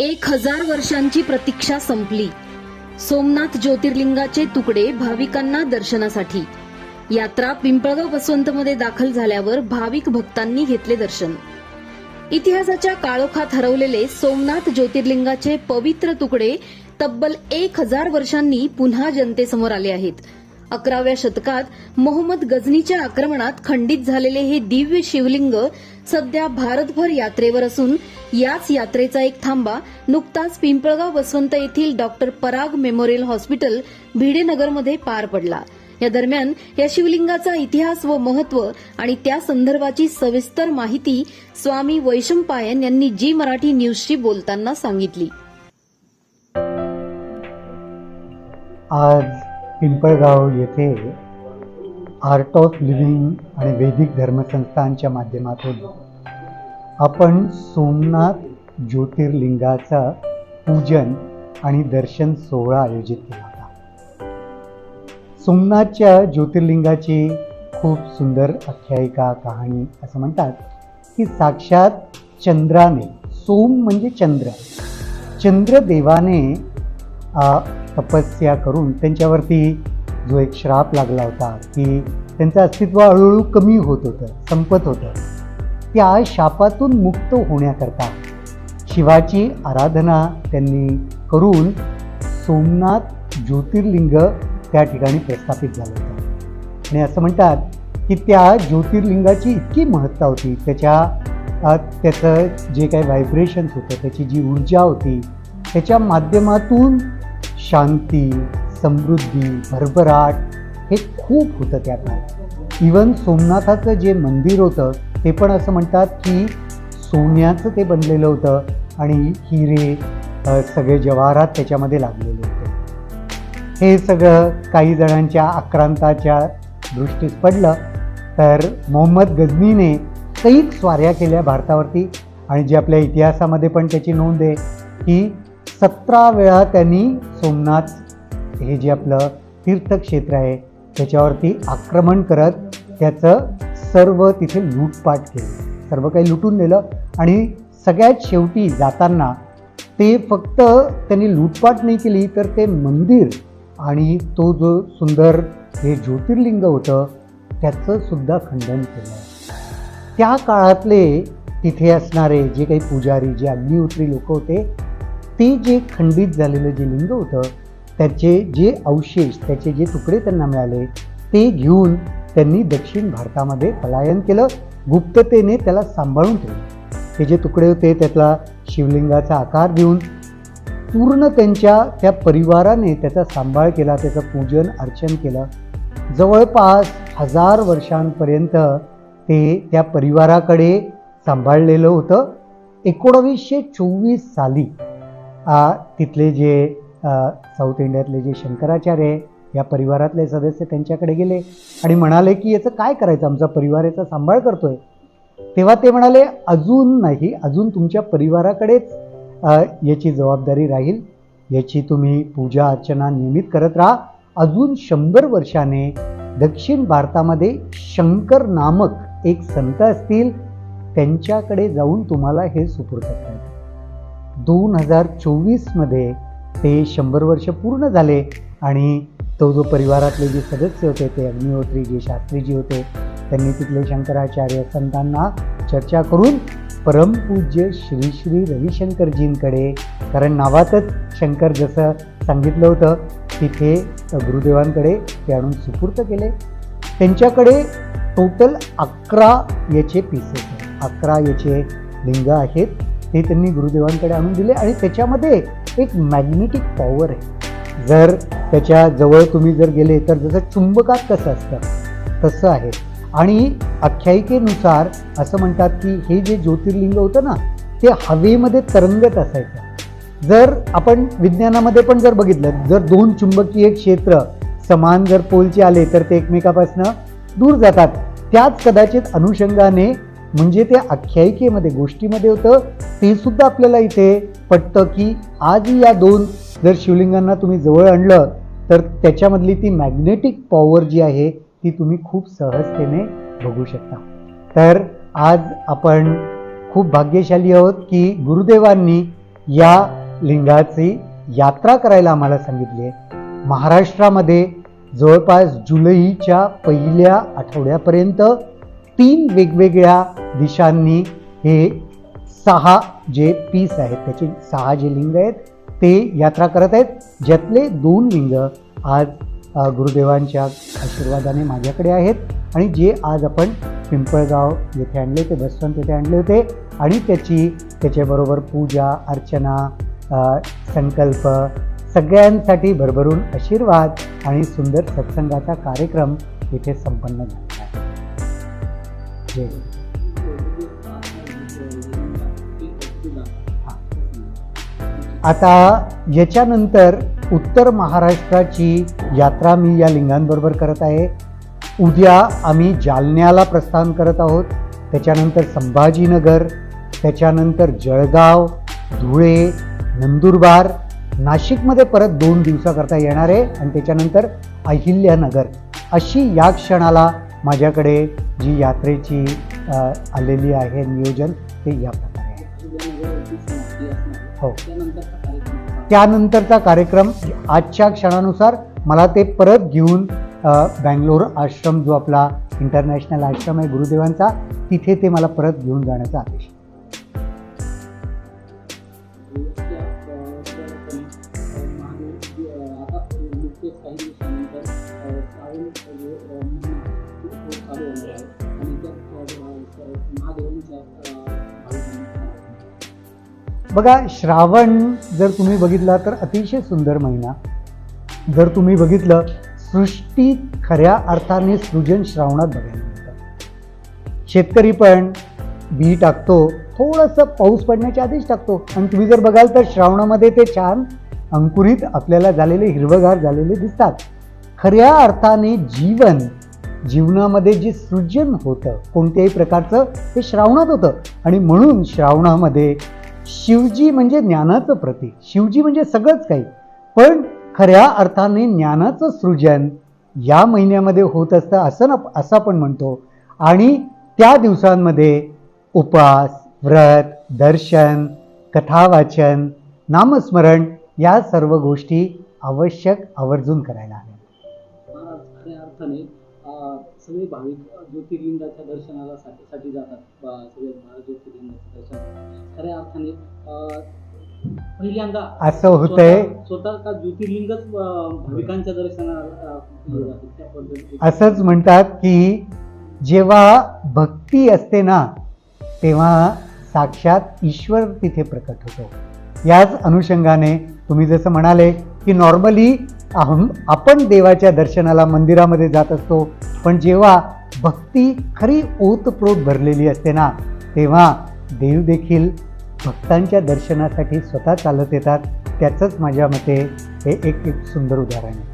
एक हजार वर्षांची प्रतीक्षा संपली. सोमनाथ ज्योतिर्लिंगाचे तुकडे भाविकांना दर्शनासाठी. यात्रा पिंपळगाव बसवंतमध्ये दाखल झाल्यावर भाविक भक्तांनी घेतले दर्शन. इतिहासाच्या काळोखात हरवलेले सोमनाथ ज्योतिर्लिंगाचे पवित्र तुकडे तब्बल एक हजार वर्षांनी पुन्हा जनतेसमोर आले आहेत. अकराव्या शतकात मोहम्मद गझनीच्या आक्रमणात खंडित झालेले हे दिव्य शिवलिंग सध्या भारतभर यात्रेवर असून याच यात्रेचा एक थांबा नुकताच पिंपळगाव वसवंत येथील डॉक्टर पराग मेमोरियल हॉस्पिटल भिडेनगरमध्ये पार पडला. या दरम्यान या शिवलिंगाचा इतिहास व महत्त्व आणि त्या संदर्भाची सविस्तर माहिती स्वामी वैशंपायन यांनी जी मराठी न्यूजशी बोलताना सांगितली. आज पिंपळगाव येथे आर्ट ऑफ लिव्हिंग आणि वैदिक धर्मसंस्थांच्या माध्यमातून आपण सोमनाथ ज्योतिर्लिंगाचा पूजन आणि दर्शन सोहळा आयोजित केला होता. सोमनाथच्या ज्योतिर्लिंगाची खूप सुंदर आख्यायिका कहाणी असं म्हणतात की साक्षात चंद्राने सोम म्हणजे चंद्र. चंद्रदेवाने तपस्या करून त्यांच्यावरती जो एक श्राप लागला होता की त्यांचं अस्तित्व हळूहळू कमी होत होतं संपत होतं. त्या शापातून मुक्त होण्याकरता शिवाची आराधना त्यांनी करून सोमनाथ ज्योतिर्लिंग त्या ठिकाणी प्रस्थापित झालं होतं. आणि असं म्हणतात की त्या ज्योतिर्लिंगाची इतकी महत्ता होती त्याच्या त्याचं जे काही व्हायब्रेशन्स होतं त्याची जी ऊर्जा होती त्याच्या माध्यमातून शांती समृद्धी भरभराट हे खूप होतं त्या काळात इवन सोमनाथाचं जे मंदिर होतं ते पण असं म्हणतात की सोन्याचं ते बनलेलं होतं आणि हिरे सगळे जवाहरात त्याच्यामध्ये लागलेले होते. हे सगळं काही जणांच्या आक्रांताच्या दृष्टीस पडलं तर मोहम्मद गझनीने कैक स्वाऱ्या केल्या भारतावरती. आणि जे आपल्या इतिहासामध्ये पण त्याची नोंद आहे की सतरा वेळा त्यांनी सोमनाथ हे जे आपलं तीर्थक्षेत्र आहे त्याच्यावरती आक्रमण करत त्याचं सर्व तिथे लूटपाट केली. सर्व काही लुटून नेलं आणि सगळ्यात शेवटी जाताना ते फक्त त्यांनी लूटपाट नाही केली तर ते मंदिर आणि तो जो सुंदर हे ज्योतिर्लिंग होतं त्याचं सुद्धा खंडन केलं. त्या काळातले तिथे असणारे जे काही पुजारी जे अग्निहोत्री लोक होते ते जे खंडित झालेलं जे लिंग होतं त्याचे जे अवशेष त्याचे जे तुकडे त्यांना मिळाले ते घेऊन त्यांनी दक्षिण भारतामध्ये पलायन केलं. गुप्ततेने त्याला सांभाळून ठेवलं. ते जे तुकडे होते त्यातला शिवलिंगाचा आकार देऊन पूर्ण त्यांच्या त्या परिवाराने त्याचा सांभाळ केला त्याचं पूजन अर्चन केलं. जवळपास हजार वर्षांपर्यंत ते त्या परिवाराकडे सांभाळलेलं होतं. एकोणावीसशे चोवीस साली तिथले जे साऊथ इंडियातले जे शंकराचार्य या परिवारातले सदस्य त्यांच्याकडे गेले आणि म्हणाले की याचं काय करायचं? आमचा परिवार याचा सांभाळ करतोय. तेव्हा ते म्हणाले अजून नाही अजून तुमच्या परिवाराकडेच याची जबाबदारी राहील. याची तुम्ही पूजा अर्चना नियमित करत राहा. अजून शंभर वर्षाने दक्षिण भारतामध्ये शंकर नामक एक संत असतील त्यांच्याकडे जाऊन तुम्हाला हे सुपूर्द करायचं दोन हजार चोवीसमध्ये ते शंभर वर्ष पूर्ण झाले आणि तो जो परिवारातले जे सदस्य होते ते अग्निहोत्री जे शास्त्रीजी होते त्यांनी तिथले शंकराचार्य संतांना चर्चा करून परमपूज्य श्री श्री रविशंकरजींकडे कारण नावातच शंकर जसं सांगितलं होतं तिथे गुरुदेवांकडे ते आणून सुपूर्त केले. त्यांच्याकडे टोटल अकरा याचे पीसेस आहेत. अकरा याचे लिंग आहेत हे त्यांनी गुरुदेवांकडे आणून दिले आणि त्याच्यामध्ये एक मॅग्नेटिक पॉवर आहे. जर त्याच्याजवळ तुम्ही जर गेले तर जसं चुंबकात कसं असतं? तसं आहे. आणि आख्यायिकेनुसार असं म्हणतात की हे जे ज्योतिर्लिंग होतं ना ते हवेमध्ये तरंगत असायचं. जर आपण विज्ञानामध्ये पण जर बघितलं जर दोन चुंबकीय क्षेत्र समान जर पोलचे आले तर ते एकमेकापासून दूर जातात. त्याच कदाचित अनुषंगाने म्हणजे ते आख्यायिकेमध्ये गोष्टीमध्ये होतं ते सुद्धा आपल्याला इथे पटतं की आज या दोन जर शिवलिंगांना तुम्ही जवळ आणलं तर त्याच्यामधली ती मॅग्नेटिक पॉवर जी आहे ती तुम्ही खूप सहजतेने बघू शकता. तर आज आपण खूप भाग्यशाली आहोत की गुरुदेवांनी या लिंगाची यात्रा करायला आम्हाला सांगितली आहे. महाराष्ट्रामध्ये जवळपास जुलैच्या पहिल्या आठवड्यापर्यंत तीन वेगवेगळ्या दिशांनी हे सहा जे पीस आहेत त्याचे सहा जे लिंग आहेत ते यात्रा करत आहेत. ज्यातले दोन लिंग आज गुरुदेवांच्या आशीर्वादाने माझ्याकडे आहेत आणि जे आज आपण पिंपळगाव येथे आणले ते बसवंत येथे आणले होते आणि त्याची त्याच्याबरोबर पूजा अर्चना संकल्प सगळ्यांसाठी भरभरून आशीर्वाद आणि सुंदर सत्संगाचा कार्यक्रम इथे संपन्न झाला आहे. जय आता याच्यानंतर उत्तर महाराष्ट्राची यात्रा मी या लिंगांबरोबर करत आहे. उद्या आम्ही जालन्याला प्रस्थान करत आहोत. त्याच्यानंतर संभाजीनगर त्याच्यानंतर जळगाव धुळे नंदुरबार नाशिकमध्ये परत दोन दिवसाकरता येणार आहे आणि त्याच्यानंतर अहिल्यानगर. अशी या क्षणाला माझ्याकडे जी यात्रेची आलेली आहे नियोजन ते या हो. त्यानंतरचा कार्यक्रम आजच्या क्षणानुसार मला ते परत घेऊन बँगलोर आश्रम जो आपला इंटरनॅशनल आश्रम आहे गुरुदेवांचा तिथे ते मला परत घेऊन जाण्याचा आदेश. बघा श्रावण जर तुम्ही बघितला तर अतिशय सुंदर महिना. जर तुम्ही बघितलं सृष्टी खऱ्या अर्थाने सृजन श्रावणात बघायला मिळतं. शेतकरी पण बी टाकतो थोडंसं पाऊस पडण्याच्या आधीच टाकतो. आणि तुम्ही जर बघाल तर श्रावणामध्ये ते छान अंकुरित आपल्याला झालेले हिरवगार झालेले दिसतात. खऱ्या अर्थाने जीवन जीवनामध्ये जे सृजन होतं कोणत्याही प्रकारचं ते श्रावणात होतं. आणि म्हणून श्रावणामध्ये शिवजी म्हणजे ज्ञानाचं प्रतीक. शिवजी म्हणजे सगळंच काही. पण खऱ्या अर्थाने ज्ञानाचं सृजन या महिन्यामध्ये होत असतं असं ना असं आपण म्हणतो. आणि त्या दिवसांमध्ये उपास व्रत दर्शन कथावाचन नामस्मरण या सर्व गोष्टी आवश्यक आवर्जून करायला हव्या सगळे भाविक ज्योतिर्लिंगाच्या दर्शनाला साठी जातात. सगळे बारा ज्योतिर्लिंगाच्या दर्शनाला. खऱ्या अर्थाने पहिल्यांदा असं होतंय. स्वतः- का ज्योतिर्लिंगच भाविकांच्या दर्शनाला असंच म्हणतात की जेव्हा भक्ती असते ना तेव्हा साक्षात ईश्वर तिथे प्रकट होतो. याच अनुषंगाने तुम्ही जसं म्हणाले की नॉर्मली अहम आपण देवाच्या दर्शनाला मंदिरामध्ये जात असतो. पण जेव्हा भक्ती खरी ओतप्रोत भरलेली असते ना तेव्हा देव देखील भक्तांच्या दर्शनासाठी स्वतः चालत येतात. त्याचंच माझ्या मते हे एक एक सुंदर उदाहरण आहे.